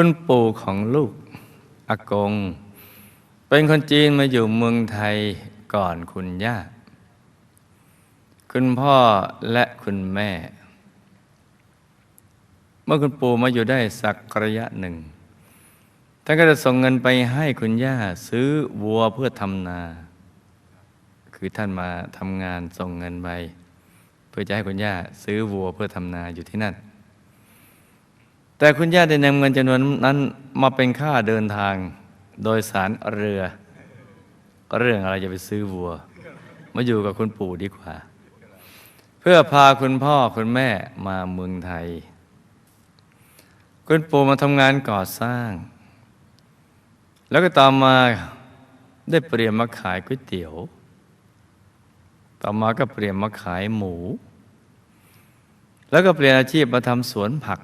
คุณปู่ของลูกอากง เป็นคนจีนมาอยู่เมืองไทยก่อนคุณย่า คุณพ่อและคุณแม่ เมื่อคุณปู่มาอยู่ได้สักระยะหนึ่ง ท่านก็จะส่งเงินไปให้คุณย่าซื้อวัวเพื่อทำนา คือท่านมาทำงานส่งเงินไป เพื่อจะให้คุณย่าซื้อวัวเพื่อทำนาอยู่ที่นั่น แต่คุณย่าได้นำเงินจำนวนนั้นมาเป็นค่าเดินทางโดยสารเรือ ก็เรื่องอะไรจะไปซื้อวัว มาอยู่กับคุณปู่ดีกว่า เพื่อพาคุณพ่อคุณแม่มาเมืองไทย คุณปู่มาทำงานก่อสร้าง แล้วก็ต่อมาได้เปลี่ยนมาขายก๋วยเตี๋ยว ต่อมาก็เปลี่ยนมาขายหมู แล้วก็เปลี่ยนอาชีพมาทำสวนผัก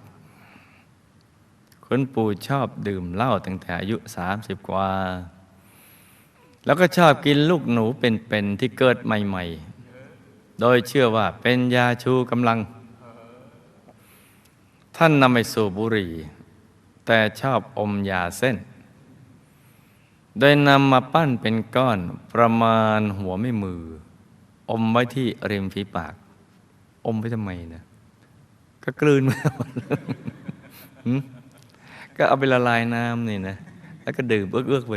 คุณปู่ชอบดื่มเหล้าตั้งแต่อายุ 30 กว่า แล้วก็ชอบกินลูกหนูเป็นๆที่เกิดใหม่ ๆ โดยเชื่อว่าเป็นยาชูกำลัง ท่านนำไปสู่บุหรี่ แต่ชอบอมยาเส้น โดยนำมาปั้นเป็นก้อนประมาณหัวไม่มือ อมไว้ที่ริมฝีปาก อมไว้ทำไมนะก็กลืนไปหมดหืม ก็เอาไปละลายน้ำนี่นะ แล้วก็ดื่มเอื้อกๆไป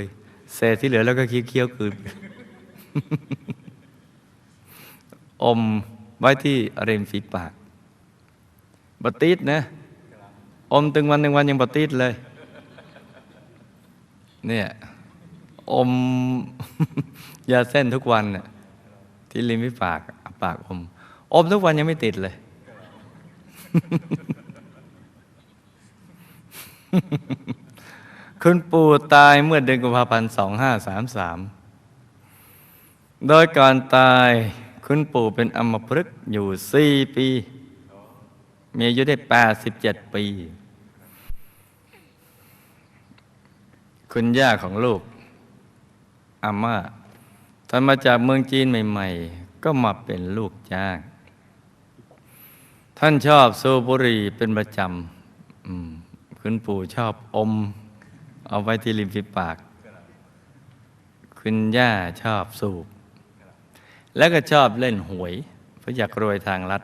เศษที่เหลือแล้วก็เคี้ยวๆคืนอมไว้ที่เริมฝีปากบติดนะ อมตึงวันหนึ่งวันยังบติดเลย เนี่ย อมยาเส้นทุกวันน่ะที่ริมฝีปาก ปากอม อมทุกวันยังไม่ติดเลย คุณปู่ตายเมื่อเดือนกุมภาพันธ์2533โดยก่อนตายคุณปู่เป็นอมพฤกษ์อยู่4ปี มีอายุได้87ปี คุณย่าของลูกอาม่าท่านมาจากเมืองจีนใหม่ ๆ ก็มาเป็นลูกจ้าง ท่านชอบสูบบุหรี่เป็นประจำอืม คุณปู่ชอบอม เอาไว้ที่ริมฝีปาก คุณย่าชอบสูบ แล้วก็ชอบเล่นหวย เพราะอยากรวยทางลัด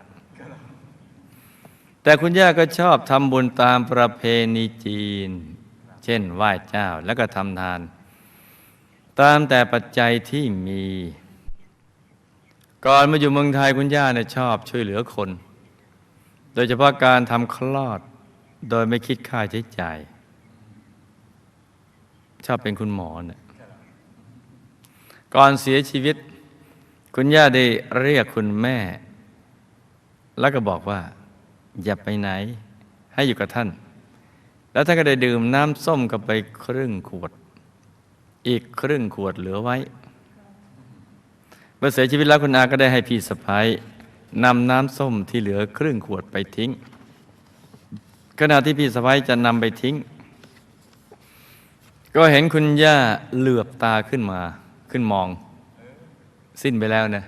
แต่คุณย่าก็ชอบทำบุญตามประเพณีจีน เช่นไหว้เจ้าแล้วก็ทำทาน ตามแต่ปัจจัยที่มี ก่อนมาอยู่เมืองไทยคุณย่าเนี่ยชอบช่วยเหลือคน โดยเฉพาะการทำคลอด โดยไม่คิดค่าใช้จ่ายชอบเป็นคุณหมอเนี่ยก่อนเสียชีวิต คุณย่าได้เรียกคุณแม่ แล้วก็บอกว่า อย่าไปไหน ให้อยู่กับท่าน แล้วท่านก็ได้ดื่มน้ำส้มกับไปครึ่งขวด อีกครึ่งขวดเหลือไว้เมื่อเสียชีวิตแล้วคุณอาก็ได้ให้พี่สะพ้ายนำน้ำส้มที่เหลือครึ่งขวดไปทิ้ง ณะที่พี่สะพ้ยจะนำไปทิ้ง ก็เห็นคุณย่าเหลือบตาขึ้นมา ขึ้นมอง สิ้นไปแล้วนะ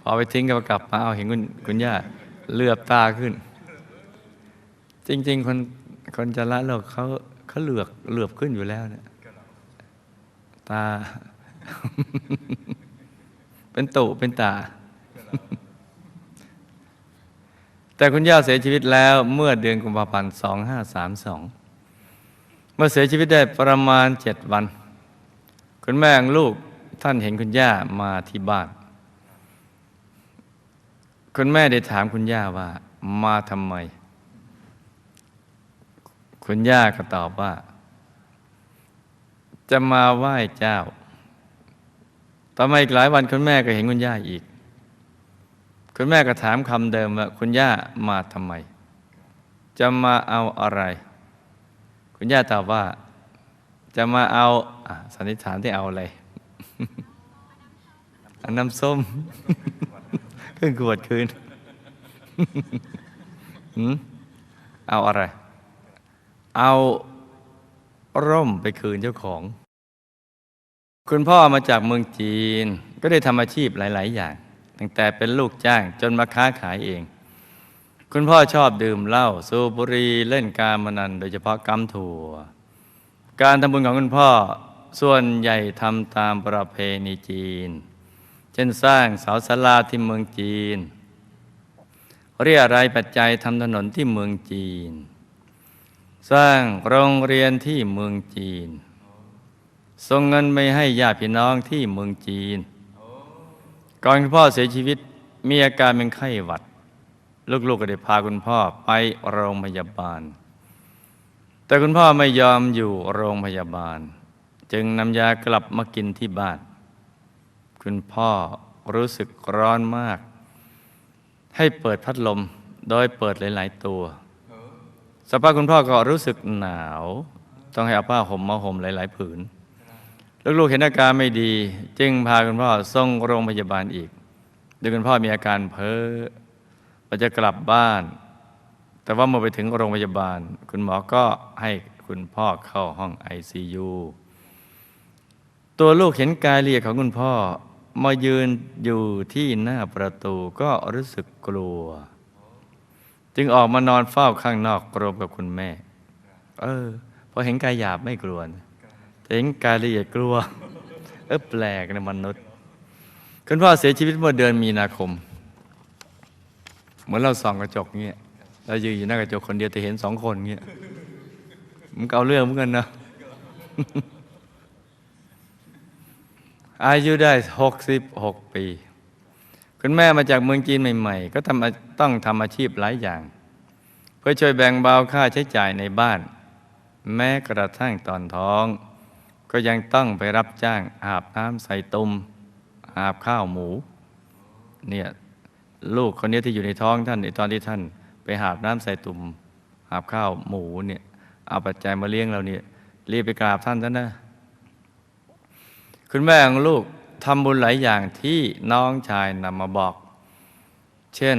พอไปทิ้งก็กลับมาเอาเห็นคุณคุณย่าเหลือบตาขึ้น จริง ๆ คนคนจะละโลกเขาเขาเหลือกเหลือบขึ้นอยู่แล้วเนี่ยตา เป็นตุเป็นตา แต่คุณย่าเสียชีวิตแล้วเมื่อเดือนกุมภาพันธ์2532 เมื่อเสียชีวิตได้ประมาณเจ็ดวัน คุณแม่ลูกท่านเห็นคุณย่ามาที่บ้าน คุณแม่ได้ถามคุณย่าว่า มาทำไม คุณย่าก็ตอบว่า จะมาไหว้เจ้าต่อมาอีกหลายวันคุณแม่ก็เห็นคุณย่าอีก คุณแม่ก็ถามคำเดิมว่าคุณย่ามาทำไม จะมาเอาอะไร คุณย่าตอบว่า จะมาเอาอสันนิษฐานที่เอาอะไรอาน้ำส้มขึ้นขวดคืนเอาอะไร เอาร่มไปคืนเจ้าของ คุณพ่อมาจากเมืองจีน ก็ได้ทำอาชีพหลาย ๆ อย่าง ตั้งแต่เป็นลูกจ้างจนมาค้าขายเอง คุณพ่อชอบดื่มเหล้าสูบบุหรี่เล่นการมนัน โดยเฉพาะกำถั่ว การทำบุญของคุณพ่อส่วนใหญ่ทำตามประเพณีจีน เช่นสร้างเสาศาลาที่เมืองจีน เรียรายปัจจัยทำถนนที่เมืองจีน สร้างโรงเรียนที่เมืองจีน ส่งเงินไปให้ญาติพี่น้องที่เมืองจีน ก่อนคุณพ่อเสียชีวิตมีอาการเป็นไข้หวัด ลูกๆก็ได้พาคุณพ่อไปโรงพยาบาล แต่คุณพ่อไม่ยอมอยู่โรงพยาบาล จึงนำยากลับมากินที่บ้าน คุณพ่อรู้สึกร้อนมาก ให้เปิดพัดลมโดยเปิดหลาย ๆ ตัวสักพักคุณพ่อก็รู้สึกหนาว ต้องให้เอาผ้าห่มมาห่มหลาย ๆ ผืน ลูกๆเห็นอาการไม่ดี จึงพาคุณพ่อส่งโรงพยาบาลอีกโดยคุณพ่อมีอาการเพ้อว่าจะกลับบ้าน แต่ว่าเมื่อไปถึงโรงพยาบาล คุณหมอก็ให้คุณพ่อเข้าห้อง ICU ตัวลูกเห็นกายเอียของคุณพ่อ มายืนอยู่ที่หน้าประตูก็รู้สึกกลัว จึงออกมานอนเฝ้าข้างนอกรวมกับคุณแม่ เออพอเห็นกายหยาบไม่กลัวนะ เห็นกายละเอียดกลัว เออแปลกในะมนุษย์ คุณพ่อเสียชีวิตเมื่อเดือนมีนาคม เหมือนเราส่องกระจกเงี้ยเรายืนอยู่หน้ากระจกคนเดียวแต่เห็นสองคนเงี้ยมันก็เอาเรื่องเหมือนกันนะอายุได้หกสิบหกปี คุณแม่มาจากเมืองจีนใหม่ๆ ก็ทำต้องทำอาชีพหลายอย่าง เพื่อช่วยแบ่งเบาค่าใช้จ่ายในบ้าน แม้กระทั่งตอนท้อง ก็ยังต้องไปรับจ้างอาบน้ำใส่ตุมอาบข้าวหมูเนี่ยลูกคนนี้ที่อยู่ในท้องท่านในตอนที่ท่าน ไปหาบน้ำใส่ตุ่มหาบข้าวหมูเนี่ยเอาปัจจัยมาเลี้ยงเราเนี่ยรีบไปกราบท่านซะนะคุณแม่ของลูกทำบุญหลายอย่างที่น้องชายนำมาบอก เช่น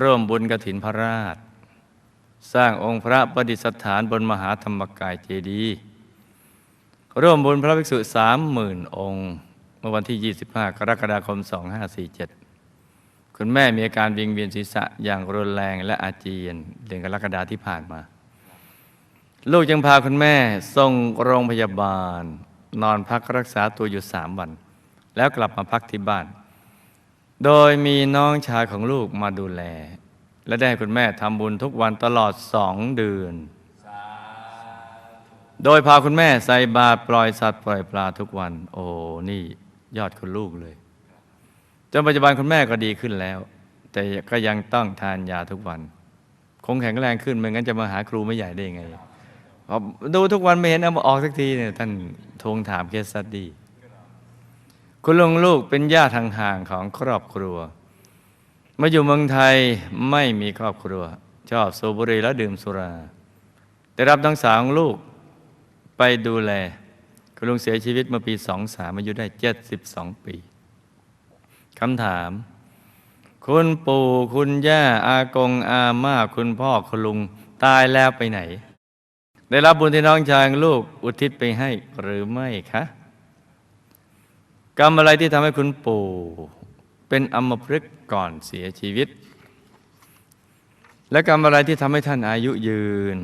เริ่มบุญกระถินพระราช สร้างองค์พระประดิษฐานบนมหาธรรมกายเจดีย์ ร่วมบุญพระภิกษุสามหมื่นองค์เมื่อวันที่ 25 กรกฎาคม 2547 คุณแม่มีอาการวิงเวียนศีรษะอย่างรุนแรงและอาเจียนเดือนกรกฎาที่ผ่านมา ลูกจึงพาคุณแม่ส่งโรงพยาบาล นอนพักรักษาตัวอยู่สามวัน แล้วกลับมาพักที่บ้าน โดยมีน้องชายของลูกมาดูแล และได้คุณแม่ทำบุญทุกวันตลอดสองเดือน โดยพาคุณแม่ใส่บาตรปล่อยสัตว์ปล่อยปลาทุกวัน โอ้นี่ยอดคุณลูกเลยจนปัจจุบันคุณแม่ก็ดีขึ้นแล้ว แต่ก็ยังต้องทานยาทุกวัน คงแข็งแรงขึ้นไม่งั้นจะมาหาครูไม่ใหญ่ได้ยังไงดูทุกวันไม่เห็นเอามาออกสักทีเนี่ยท่านทวงถามเคสสตดี้คุณลุงลูกเป็นญาติห่างๆของครอบครัว มาอยู่เมืองไทยไม่มีครอบครัว ชอบสูบบุหรี่และดื่มสุรา ได้รับทั้งสาวของลูก ไปดูแล คุณลุงเสียชีวิตเมื่อปีสองสามอายุได้เจ็ดสิบสองปีคำถาม คุณปู่คุณย่าอากงอาม่าคุณพ่อคุณลุงตายแล้วไปไหน ได้รับบุญที่น้องชายลูกอุทิศไปให้หรือไม่คะกรรมอะไรที่ทำให้คุณปู่เป็นอมพฤกษ์ก่อนเสียชีวิต และกรรมอะไรที่ทำให้ท่านอายุยืน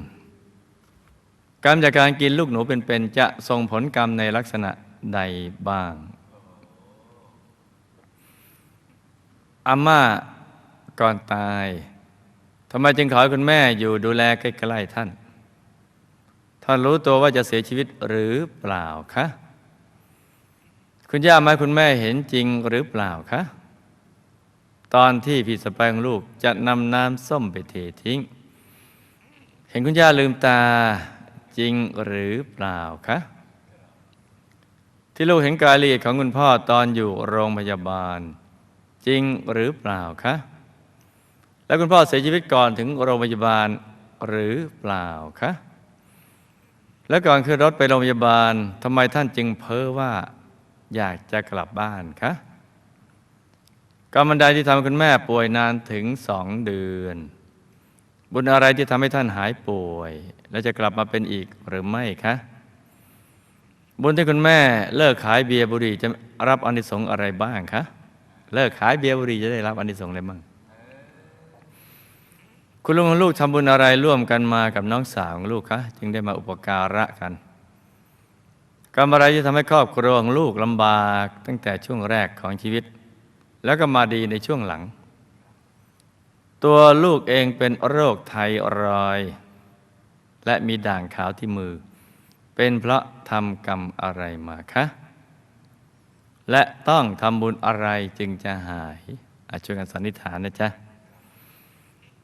กรรมจากการกินลูกหนูเป็นๆจะส่งผลกรรมในลักษณะใดบ้างอาม่าก่อนตายทำไมจึงขอให้คุณแม่อยู่ดูแลใกล้ๆท่าน ท่านรู้ตัวว่าจะเสียชีวิตหรือเปล่าคะคุณย่ามาคุณแม่เห็นจริงหรือเปล่าคะตอนที่พี่สะใภ้ของลูกจะนำน้ำส้มไปเททิ้ง เห็นคุณย่าลืมตา จริงหรือเปล่าคะที่ลูกเห็นกายละเอียดของคุณพ่อตอนอยู่โรงพยาบาล จริงหรือเปล่าคะแล้วคุณพ่อเสียชีวิตก่อนถึงโรงพยาบาลหรือเปล่าคะแล้วก่อนขึ้นรถไปโรงพยาบาลทำไมท่านจึงเพ้อว่าอยากจะกลับบ้านคะกรรมใดที่ทำให้คุณแม่ป่วยนานถึงสองเดือน บุญอะไรที่ทำให้ท่านหายป่วย และจะกลับมาเป็นอีกหรือไม่คะ บุญที่คุณแม่เลิกขายเบียร์บุหรี่จะรับอนิสงส์อะไรบ้างคะ เลิกขายเบียร์บุหรี่จะได้รับอนิสงส์อะไรบ้าง คุณลุงลูกทำบุญอะไรร่วมกันมากับน้องสาวของลูกคะจึงได้มาอุปการะกันกรรมอะไรที่ทำให้ครอบครัวของลูกลำบากตั้งแต่ช่วงแรกของชีวิต แล้วก็มาดีในช่วงหลัง ตัวลูกเองเป็นโรคไทรอยด์และมีด่างขาวที่มือ เป็นเพราะทำกรรมอะไรมาคะและต้องทำบุญอะไรจึงจะหายอาช่วยกันสันนิษฐานนะจ๊ะ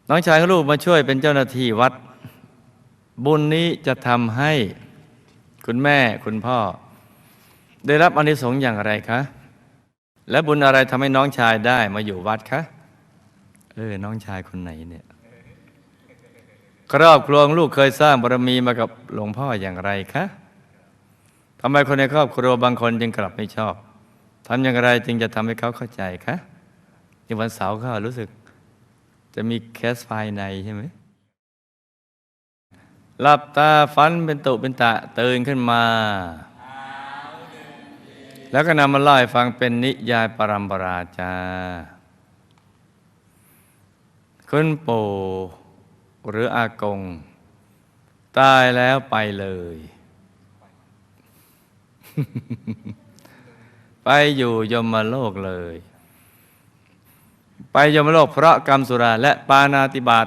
น้องชายของลูกมาช่วยเป็นเจ้าหน้าที่วัด บุญนี้จะทำให้คุณแม่คุณพ่อ ได้รับอานิสงส์อย่างไรคะ และบุญอะไรทำให้น้องชายได้มาอยู่วัดคะ เออ น้องชายคนไหนเนี่ย ครอบครัวลูกเคยสร้างบารมีมากับหลวงพ่ออย่างไรคะทำไมคนในครอบครัวบางคนจึงกลับไม่ชอบทำอย่างไรจึงจะทำให้เขาเข้าใจคะในวันเสาร์เขารู้สึก จะมีแคสภายในใช่ไหมหลับตาฝันเป็นตุเป็นตะตื่นขึ้นมา แล้วก็นำมาเล่าให้ฟังเป็นนิยายปรัมปราจา คุณปู่หรืออากง ตายแล้วไปเลย ไปอยู่ยมโลกเลย ไปยมโลกเพราะกรรมสุราและปานาติบาต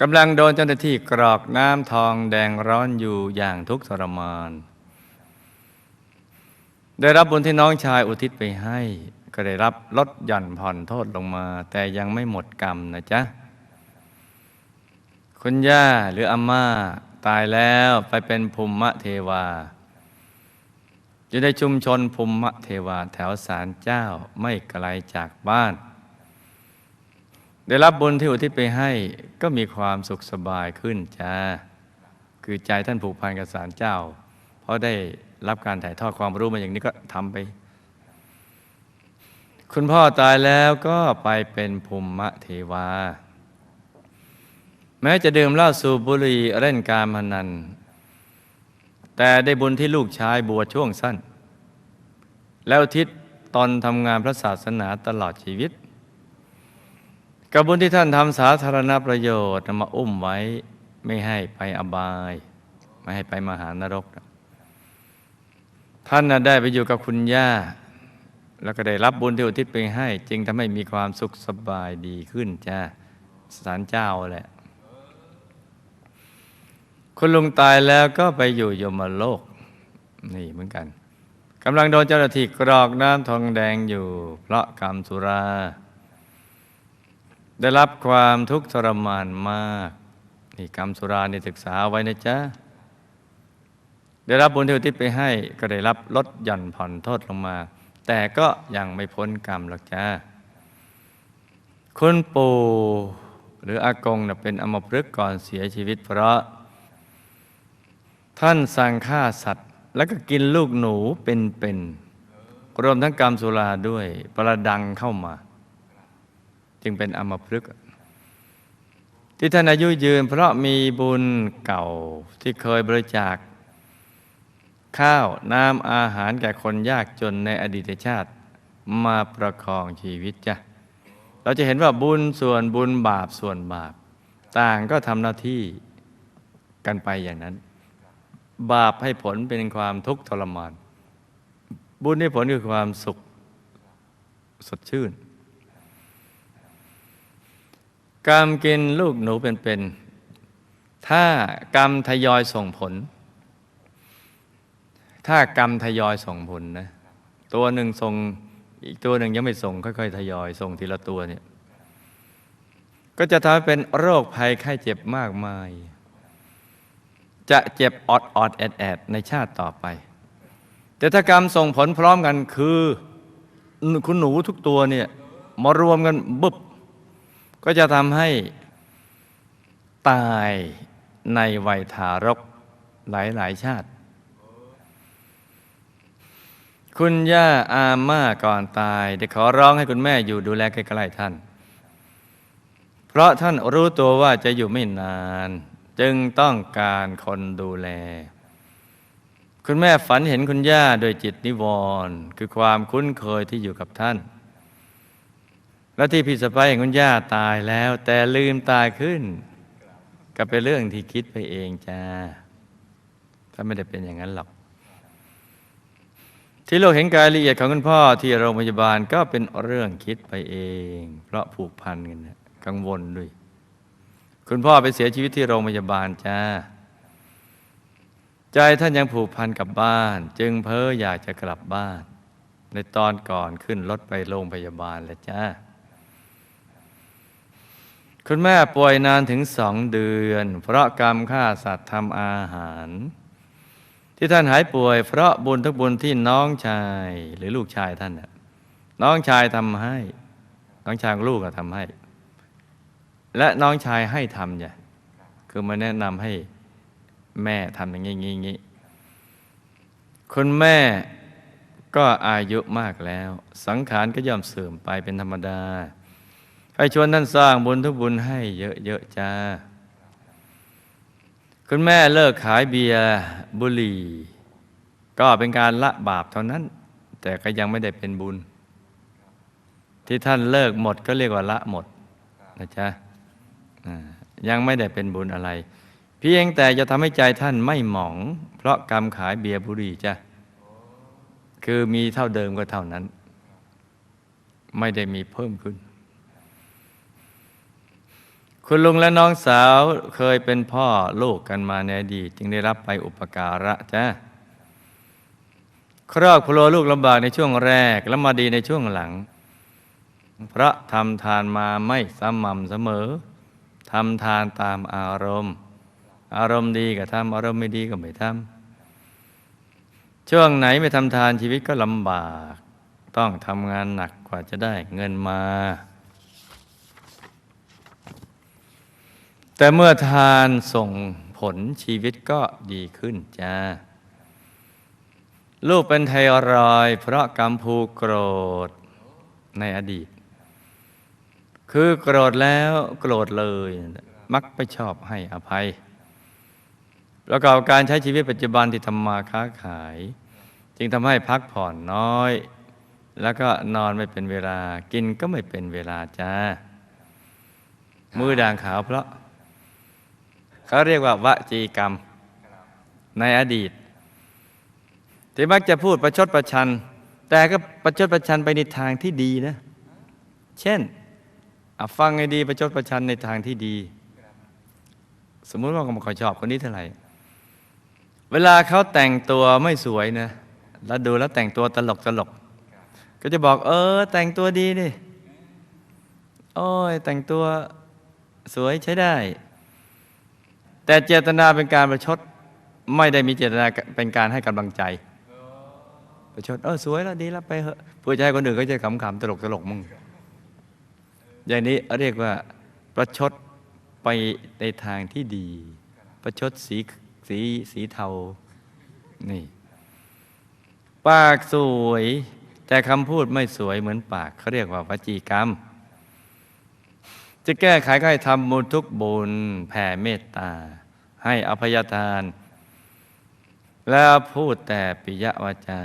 กำลังโดนเจ้าหน้าที่กรอกน้ำทองแดงร้อนอยู่อย่างทุกข์ทรมาน ได้รับบุญที่น้องชายอุทิศไปให้ ก็ได้รับลดหย่อนผ่อนโทษลงมา แต่ยังไม่หมดกรรมนะจ๊ะ คุณย่าหรืออาม่าตายแล้วไปเป็นภูมิเทวา อยู่ในชุมชนภูมิเทวาแถวศาลเจ้าไม่ไกลจากบ้าน ได้รับบุญที่อุทิศไปให้ก็มีความสุขสบายขึ้นจ้าคือใจท่านผูกพันกับศาลเจ้า เพราะได้รับการถ่ายทอดความรู้มาอย่างนี้ก็ทำไป คุณพ่อตายแล้วก็ไปเป็นภูมิเทวา แม้จะดื่มเหล้าสูบบุหรี่เล่นการพนัน แต่ได้บุญที่ลูกชายบวชช่วงสั้น แล้วทิศตอนทำงานพระศาสนาตลอดชีวิตกับบุญที่ท่านทำสาธารณประโยชน์มาอุ้มไว้ไม่ให้ไปอบาย ไม่ให้ไปมหานรก ท่านน่ะได้ไปอยู่กับคุณย่า แล้วก็ได้รับบุญที่อุทิศไปให้ จึงทำให้มีความสุขสบายดีขึ้นจ้าสารเจ้าแหละคุณลุงตายแล้วก็ไปอยู่ยมโลก นี่เหมือนกันกำลังโดนเจ้าหน้าที่กรอกน้ำทองแดงอยู่ เพราะกรรมสุรา ได้รับความทุกข์ทรมานมาก นี่กรรมสุรานี่ศึกษาไว้นะจ๊ะได้รับบุญที่อุทิศไปให้ ก็ได้รับลดหย่อนผ่อนโทษลงมา แต่ก็ยังไม่พ้นกรรมหรอกจ้าคุณปู่หรืออากงนะเป็นอมพฤกษ์ก่อนเสียชีวิต เพราะ ท่านสั่งฆ่าสัตว์ แล้วก็กินลูกหนูเป็นๆรวมทั้งกรรมสุราด้วยประดังเข้ามา จึงเป็นอมพฤกษ์ที่ท่านอายุยืน เพราะมีบุญเก่าที่เคยบริจาค ข้าวน้ำอาหารแก่คนยากจนในอดีตชาติมาประคองชีวิตจ้ะเราจะเห็นว่าบุญส่วนบุญบาปส่วนบาป ต่างก็ทำหน้าที่กันไปอย่างนั้น บาปให้ผลเป็นความทุกข์ทรมาน บุญให้ผลคือความสุขสดชื่น กรรมกินลูกหนูเป็นๆถ้ากรรมทยอยส่งผล ถ้ากรรมทยอยส่งผลนะ ตัวหนึ่งส่ง อีกตัวหนึ่งยังไม่ส่ง ค่อยๆ ทยอย ส่งทีละตัวเนี่ย ก็จะทำให้เป็นโรคภัยไข้เจ็บมากมาย จะเจ็บออดออดแอดแอดในชาติต่อไป แต่ถ้ากรรมส่งผลพร้อมกันคือ คุณหนูทุกตัวเนี่ยมารวมกันบึบก็จะทำให้ตายในวัยทารกหลายหลายชาติ คุณย่าอาม่าก่อนตาย ได้ขอร้องให้คุณแม่อยู่ดูแลใกล้ๆท่าน เพราะท่านรู้ตัวว่าจะอยู่ไม่นาน จึงต้องการคนดูแล คุณแม่ฝันเห็นคุณย่าโดยจิตนิวรณ์คือความคุ้นเคยที่อยู่กับท่าน และที่พี่สะพ้ายของคุณย่าตายแล้ว แต่ลืมตายขึ้น ก็เป็นเรื่องที่คิดไปเองจ้าถ้าไม่ได้เป็นอย่างนั้นหรอก ที่เราเห็นกายละเอียดของคุณพ่อที่โรงพยาบาลก็เป็นเรื่องคิดไปเอง เพราะผูกพันกันนะกังวลด้วย คุณพ่อไปเสียชีวิตที่โรงพยาบาลจ้า ใจท่านยังผูกพันกับบ้าน จึงเพ้ออยากจะกลับบ้าน ในตอนก่อนขึ้นรถไปโรงพยาบาลแล้วจ้า คุณแม่ป่วยนานถึงสองเดือน เพราะกรรมฆ่าสัตว์ทำอาหาร ที่ท่านหายป่วย เพราะบุญทุกบุญที่น้องชายหรือลูกชายท่านน่ะน้องชายทำให้ น้องชายลูกก็ทำให้ และน้องชายให้ทำจ้ะคือมาแนะนำให้แม่ทำอย่างนี้งี้งี้คุณแม่ก็อายุมากแล้ว สังขารก็ย่อมเสื่อมไปเป็นธรรมดา ให้ชวนท่านสร้างบุญทุกบุญให้เยอะๆจ้า คุณแม่เลิกขายเบียร์บุหรี่ ก็เป็นการละบาปเท่านั้น แต่ก็ยังไม่ได้เป็นบุญ ที่ท่านเลิกหมดก็เรียกว่าละหมดนะจ๊ะยังไม่ได้เป็นบุญอะไร เพียงแต่จะทำให้ใจท่านไม่หมอง เพราะกรรมขายเบียร์บุหรี่จ้ะคือมีเท่าเดิมก็เท่านั้น ไม่ได้มีเพิ่มขึ้น คุณลุงและน้องสาวเคยเป็นพ่อลูกกันมาในอดีตจึงได้รับไปอุปการะจ้ะครอบครัวลูกลำบากในช่วงแรกและมาดีในช่วงหลัง เพราะทำทานมาไม่สม่ำเสมอทำทานตามอารมณ์ อารมณ์ดีก็ทำอารมณ์ไม่ดีก็ไม่ทำช่วงไหนไม่ทำทานชีวิตก็ลำบาก ต้องทำงานหนักกว่าจะได้เงินมา แต่เมื่อทานส่งผลชีวิตก็ดีขึ้นจ้า ลูกเป็นไทรอยเพราะกรรมภูโกรธในอดีต คือโกรธแล้วโกรธเลย มักไม่ชอบให้อภัย ประกอบการใช้ชีวิตปัจจุบันที่ทำมาค้าขาย จึงทำให้พักผ่อนน้อย แล้วก็นอนไม่เป็นเวลากินก็ไม่เป็นเวลาจ้า มือด่างขาวเพราะ เขาเรียกว่าวจีกรรมในอดีต ที่มักจะพูดประชดประชัน แต่ก็ประชดประชันไปในทางที่ดีนะ เช่นฟังให้ดีประชดประชันในทางที่ดี สมมุติว่าเขาไม่ค่อยชอบคนนี้เท่าไหร่ เวลาเขาแต่งตัวไม่สวยนะ แล้วดูแล้วแต่งตัวตลกตลก ก็จะบอก เออ แต่งตัวดีนี่โอ้ยแต่งตัวสวยใช้ได้ แต่เจตนาเป็นการประชด ไม่ได้มีเจตนาเป็นการให้กำลังใจ ประชดเออสวยแล้วดีแล้วไปเหอะเพื่อจะให้คนอื่นก็จะขำๆตลกตลกมึงอย่างนี้เรียกว่าประชดไปในทางที่ดี ประชดสีสีสีเทานี่ปากสวย แต่คำพูดไม่สวยเหมือนปากเขาเรียกว่าวจีกรรม จะแก้ไขก็ให้ทำบุญทุกบุญแผ่เมตตา ให้อภัยทาน แล้วพูดแต่ปิยวาจา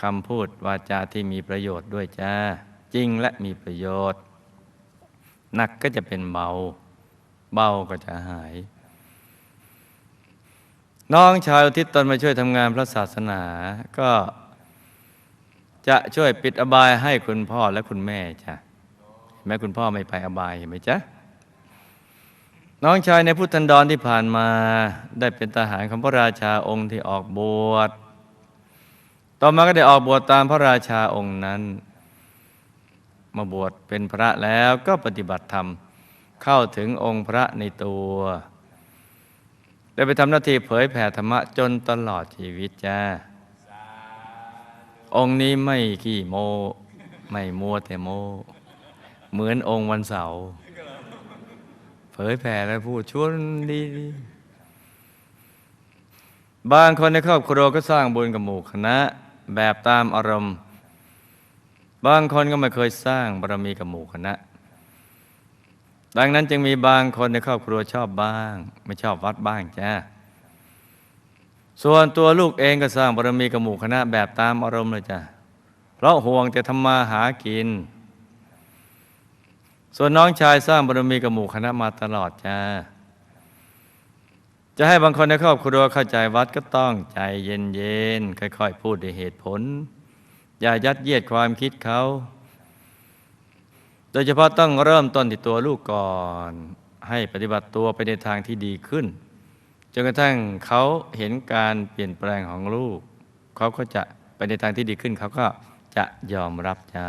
คำพูดวาจาที่มีประโยชน์ด้วยจ้าจริงและมีประโยชน์หนักก็จะเป็นเบา เบาก็จะหาย น้องชายอุทิศตนมาช่วยทำงานพระศาสนาก็จะช่วยปิดอบายให้คุณพ่อและคุณแม่จ้ะ แม้คุณพ่อไม่ไปอบายเห็นไหมจ๊ะ น้องชายในพุทธันดรที่ผ่านมาได้เป็นทหารของพระราชาองค์ที่ออกบวช ต่อมาก็ได้ออกบวชตามพระราชาองค์นั้น มาบวชเป็นพระแล้วก็ปฏิบัติธรรมเข้าถึงองค์พระในตัว ได้ไปทำหน้าที่เผยแผ่ธรรมะจนตลอดชีวิตจ้า องค์นี้ไม่ขี้โม ไม่มัวแต่โม เหมือนองค์วันเสาร์เผยแผ่และพูดชวนดีบางคนในครอบครัวก็สร้างบุญกับหมู่คณะ แบบตามอารมณ์ บางคนก็ไม่เคยสร้างบารมีกับหมู่คณะ ดังนั้นจึงมีบางคนในครอบครัวชอบบ้าง ไม่ชอบวัดบ้างจ้าส่วนตัวลูกเองก็สร้างบารมีกับหมู่คณะแบบตามอารมณ์เลยจ้ะเพราะห่วงแต่ทำมาหากิน ส่วนน้องชายสร้างบารมีกับหมู่คณะมาตลอดจ้า จะให้บางคนในครอบครัวเข้าใจวัดก็ต้องใจเย็นๆค่อยๆ พูดด้วยเหตุผล อย่ายัดเยียดความคิดเขา โดยเฉพาะต้องเริ่มต้นที่ตัวลูกก่อน ให้ปฏิบัติตัวไปในทางที่ดีขึ้นจนกระทั่งเขาเห็นการเปลี่ยนแปลงของลูก เขาก็จะไปในทางที่ดีขึ้น เขาก็จะยอมรับจ้า